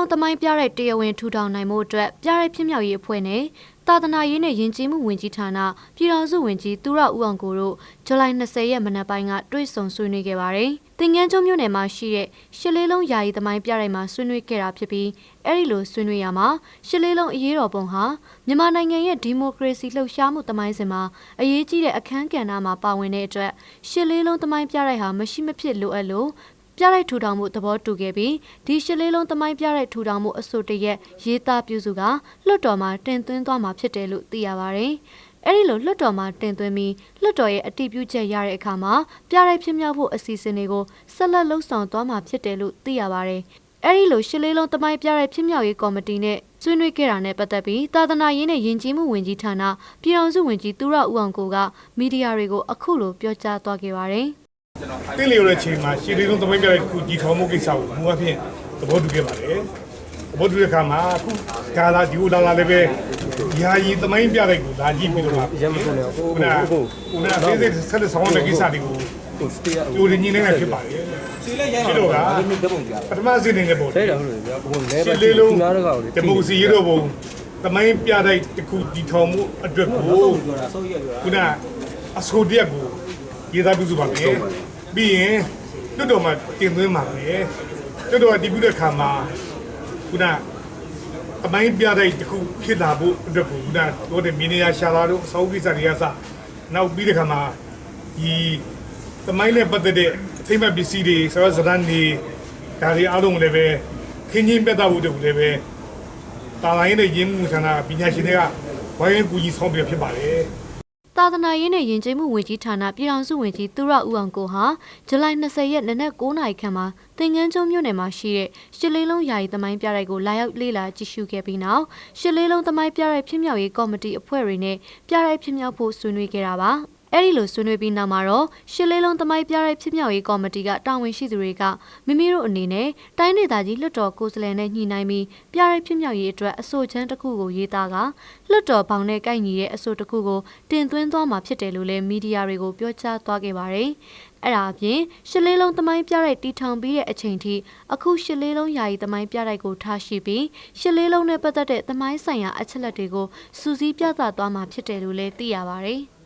လုံးသမိုင်းပြတဲ့တရားဝင်ထူထောင်နိုင်မှုအတွက်ပြတဲ့ဖြစ်မြောက်ရေးအဖွဲ့နဲ့သာသနာရေးနဲ့ယဉ်ကျေးမှုဝန်ကြီးဌာနပြည်ထောင်စုဝန်ကြီးသူရဦးအောင်ကိုတို့ဇူလိုင်20ရက်မနက်ပိုင်းကတွေ့ဆုံဆွေးနွေးခဲ့ပါတယ်။တင်ငန်းကျုံမြို့နယ်မှာရှိတဲ့ရှစ်လေးလုံးယာယီသမိုင်းပြတဲ့မှာဆွေးနွေးခဲ့တာဖြစ်ပြီးအဲ့ဒီလိုဆွေးနွေးရမှာရှစ်လေးလုံးအရေးတော်ပုံဟာမြန်မာနိုင်ငံရဲ့ဒီမိုကရေစီလှုပ်ရှားမှုသမိုင်းစဉ်မှာအရေးကြီးတဲ့အခန်းကဏ္ဍမှာပါဝင်တဲ့အတွက်ရှစ်လေးလုံးသမိုင်းပြတဲ့ဟာမရှိမဖြစ်လိုအပ်လို့ ပြရိုက်ထူထောင်မှုသဘောတူခဲ့ပြီးဒီရှစ်လေးလုံးသမိုင်းပြရိုက်ထူထောင်မှုအဆိုတရက်ရေးသားပြုစုကလွှတ်တော်မှာတင်သွင်းသွားမှာဖြစ်တယ်လို့သိရပါတယ်။အဲဒီလိုလွှတ်တော်မှာတင်သွင်းပြီးလွှတ်တော်ရဲ့အတည်ပြုချက်ရတဲ့အခါမှာပြရိုက်ဖြစ်မြောက်ဖို့အစီအစဉ်တွေကိုဆက်လက်လှုပ်ဆောင်သွားမှာဖြစ်တယ်လို့သိရပါတယ်။အဲဒီလိုရှစ်လေးလုံးသမိုင်းပြရိုက်ဖြစ်မြောက်ရေးကော်မတီနဲ့ဆွေးနွေးခဲ့တာနဲ့ပတ်သက်ပြီးသာသနာရေးနဲ့ယဉ်ကျေးမှုဝန်ကြီးဌာနပြည်ထောင်စုဝန်ကြီးသူရဦးအောင်ကိုကမီဒီယာတွေကိုအခုလိုပြောကြားသွားခဲ့ပါတယ်။ တင့်လျော်တဲ့ချိန်မှာရှည်လေးလုံးသမိုင်းပြတဲ့ခုဒီထောင်မှုကိစ္စကိုမူအဖြစ်သဘောတူခဲ့ပါတယ်သဘောတူတဲ့အခါမှာအခုကာလာဒီလိုလာလာလည်းပဲယာယီသမိုင်းပြတဲ့ကိုလာကြည့်ပြီးတော့မှရမကုန်လေဟိုခုဟိုနကဟိုခုနကသေးသေးဆက်လက်ဆောင်တဲ့ကိစ္စတွေကိုဟိုစတေးရကြိုရင်းနေနေဖြစ်ပါတယ်ဖြစ်တော့ကဒီဓပုံကြာပထမစီနေနဲ့ပေါ့တဲ့တယ်ဟုတ်တယ်ဗျာဟိုလဲရှပါည်လေးလုံးနားတော့ကောလေဒီမိုစီရတော့ဘုံသမိုင်းပြတဲ့တခုဒီထောင်မှုအတွက်ကိုခုနအဆိုတရက်ကိုရေးသားပြုစုပါမယ် ပြီးရင်တွတ်တော်မှာတင်သွင်းပါမယ်တွတ်တော်ကတည်ပြုတဲ့ခါမှာခုနအမိုင်းပြတဲ့တခုဖြစ်လာဖို့အတွက်ကိုခုနတို့တဲ့မင်းရရှာလာတို့အစောကိစ္စတွေကစနောက်ပြီးတဲ့ခါမှာဒီသမိုင်းနဲ့ပတ်သက်တဲ့အထိမ့်မဲ့ပစ္စည်းတွေဆရာစရန်နေဒါတွေအားလုံးလည်းပဲခင်းချင်းပြတ်သားဖို့တည်းလည်းပဲတာလိုင်းနဲ့ရင်းမှုဌာနပညာရှင်တွေကဝိုင်းဝန်းကူညီဆောင်ပြဖြစ်ပါတယ် သာသနာရေးနဲ့ယဉ်ကျေးမှုဝန်ကြီးဌာနပြည်ထောင်စုဝန်ကြီးသူရဦးအောင်ကိုဟာဇူလိုင်20ရက်နနက်9:00နာရီခန့်မှာတင်ငန်းကျွန်းမြို့နယ်မှာရှိတဲ့ရှစ်လေးလုံးယာယီသမိုင်းပြတိုက်ကိုလာရောက်လေ့လာကြည့်ရှုခဲ့ပြီးနောက်ရှစ်လေးလုံးသမိုင်းပြတိုက်ဖြစ်မြောက်ရေးကော်မတီအဖွဲ့တွေနဲ့ပြတိုက်ဖြစ်မြောက်ဖို့ဆွေးနွေးခဲ့တာပါ အဲ့ဒီလိုဆွေးနွေးပြီးနောက်မှာတော့ရှစ်လေးလုံးသမိုင်းပြရိုက်ဖြစ်မြောက်ရေးကော်မတီကတာဝန်ရှိသူတွေကမိမိတို့အနေနဲ့တိုင်းဒေသကြီးလွှတ်တော်ကိုယ်စားလှယ်နဲ့ညှိနှိုင်းပြီးပြရိုက်ဖြစ်မြောက်ရေးအတွက်အဆိုချမ်းတစ်ခုကိုရေးသားကလွှတ်တော်ဘောင်နဲ့ကိုက်ညီတဲ့အဆိုတစ်ခုကိုတင်သွင်းသွားမှာဖြစ်တယ်လို့လည်းမီဒီယာတွေကိုပြောကြားသွားခဲ့ပါတယ်။အဲ့ဒါအပြင်ရှစ်လေးလုံးသမိုင်းပြရိုက်တီထောင်ပြီးတဲ့အချိန်ထိအခုရှစ်လေးလုံးယာယီသမိုင်းပြရိုက်ကိုထားရှိပြီးရှစ်လေးလုံးနဲ့ပတ်သက်တဲ့သမိုင်းဆိုင်ရာအချက်လက်တွေကိုစူးစီးပြသသွားမှာဖြစ်တယ်လို့လည်းသိရပါတယ်။